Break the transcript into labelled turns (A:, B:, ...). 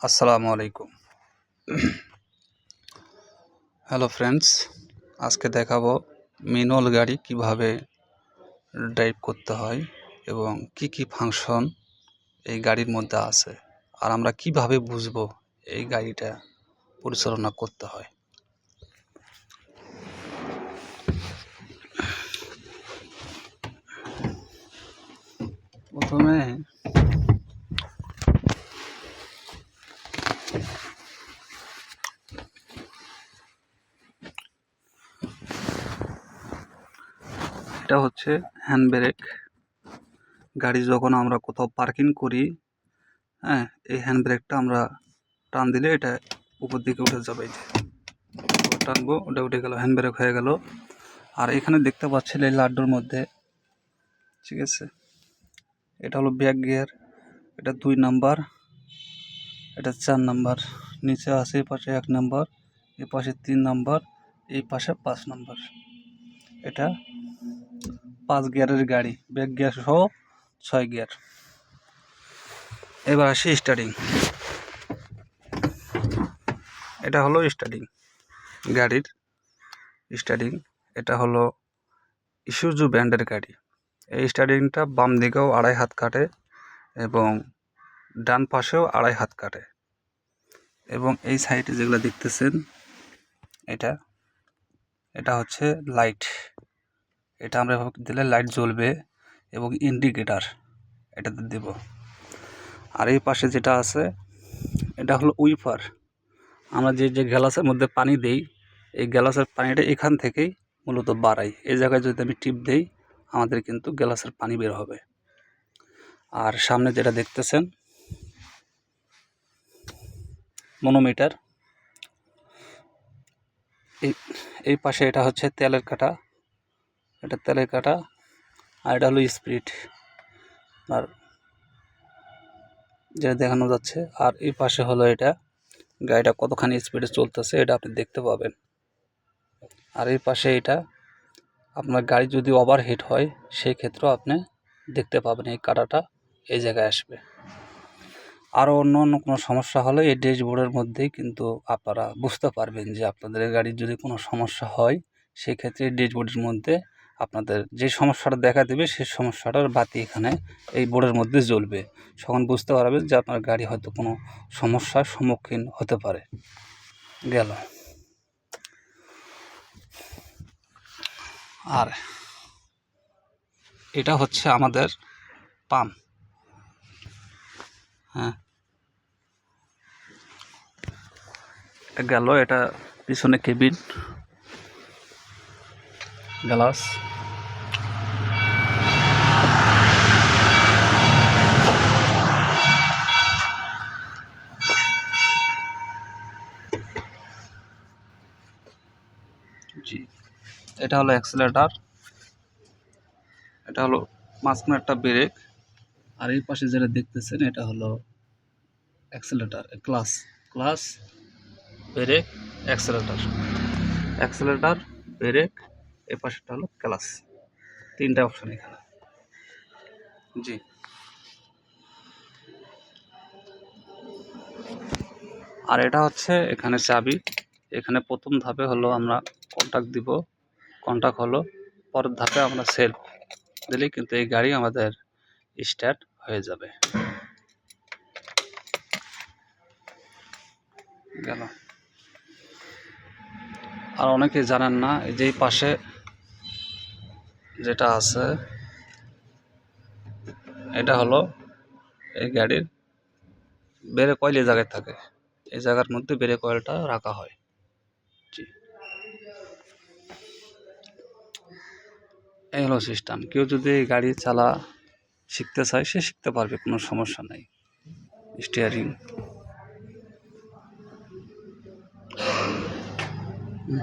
A: আসসালামু আলাইকুম hello friends আজকে দেখাবো মিনল গাড়ি কীভাবে ড্রাইভ করতে হয় এবং কি কি ফাংশন এই গাড়ির মধ্যে আছে আর আমরা কীভাবে বুঝব এই গাড়িটা পরিচালনা করতে হয়। প্রথমে এটা হচ্ছে হ্যান্ড ব্রেক গাড়ি যখন আমরা কোথাও পার্কিং করি হ্যাঁ এই হ্যান্ড ব্রেকটা আমরা টান দিলে এটা উপর দিকে উঠে যাবে। টানবো, ওটা উঠে গেল হ্যান্ড ব্রেক হয়ে গেল। আর এখানে দেখতে পাচ্ছেন এই লাড্ডুর মধ্যে, ঠিক আছে? এটা হলো ব্যাক গিয়ার, এটা দুই নাম্বার, এটা চার নাম্বার, নিচে আছে, এই পাশে এক নাম্বার, এই পাশে তিন নাম্বার, এই পাশে পাঁচ নাম্বার। এটা পাঁচ গিয়ারের গাড়ি, ব্যাক গিয়ার সহ ছয় গিয়ার। এবার আসি স্টার্টিং এটা হলো স্টার্টিং গাড়ির স্টার্টিং এটা হলো ইস্যুজু ব্র্যান্ডের গাড়ি। এই স্টার্টিংটা বাম দিকেও আড়াই হাত কাটে এবং ডান পাশেও আড়াই হাত কাটে। এবং এই সাইডে যেগুলো দেখতেছেন, এটা এটা হচ্ছে লাইট এটা আমরা এভাবে দিলে লাইট জ্বলবে এবং ইন্ডিকেটার এটাতে দেব। আর এই পাশে যেটা আছে, এটা হলো উইপার আমরা যে যে গ্যালাসের মধ্যে পানি দেই, এই গ্যালাসের পানিটা এখান থেকেই মূলত বাড়াই। এই জায়গায় যদি আমি টিপ দেই, আমাদের কিন্তু গ্যালাসের পানি বের হবে। আর সামনে যেটা দেখতেছেন, মনোমিটার। এই এই পাশে এটা হচ্ছে তেলের কাটা। এটা তেলের কাটা আর এটা হলো স্পিড আর যেটা দেখানো যাচ্ছে, আর এই পাশে হলো এটা, গাড়িটা কতখানি স্পিডে চলতেছে এটা আপনি দেখতে পাবেন। আর এই পাশে এটা, আপনার গাড়ি যদি ওভারহিট হয় সেই ক্ষেত্রেও আপনি দেখতে পাবেন এই কাটাটা এই জায়গায় আসবে। আরও অন্য অন্য কোনো সমস্যা হলে এই ড্যাশবোর্ডের মধ্যেই কিন্তু আপনারা বুঝতে পারবেন যে আপনাদের গাড়ির যদি কোনো সমস্যা হয় সেই ক্ষেত্রে এই ড্যাশবোর্ডের মধ্যে আপনাদের যে সমস্যাটা দেখা দেবে সেই সমস্যাটার বাতি এখানে এই বোর্ডের মধ্যে জ্বলবে। তখন বুঝতে পারবেন যে আপনার গাড়ি হয়তো কোনো সমস্যার সম্মুখীন হতে পারে। গেল। আর এটা হচ্ছে আমাদের পাম্প। হ্যাঁ। গেল, এটা পিছনে কেবিন, গ্লাস। জি। এটা হলো অ্যাক্সেলেটার এটা হলো মাঝখানে একটা ব্রেক আর এই পাশে যেটা দেখতেছেন, এটা হলো accelerator clutch clutch brake accelerator accelerator brake এ পাশেটা হলো ক্লাস তিনটা অপশন এখানে। জি। আর এটা হচ্ছে এখানে চাবি। এখানে প্রথম ধাপে হলো আমরা কন্টাক্ট দিব। কন্টাক্ট হলো, পরের ধাপে আমরা সেলফ দিলেই কিন্তু এই গাড়ি আমাদের স্টার্ট হয়ে যাবে। গেল। আর অনেকে জানেন না যে পাশে যেটা আছে, এটা হলো এই গাড়ির বেড়ে কয়েল এই জায়গায় থাকে। এই জায়গার মধ্যে বেড়ে কয়েলটা রাখা হয়। এই হলো সিস্টেম কেউ যদি গাড়ি চালা শিখতে চায়, সে শিখতে পারবে, কোনো সমস্যা নেই। স্টিয়ারিং হুম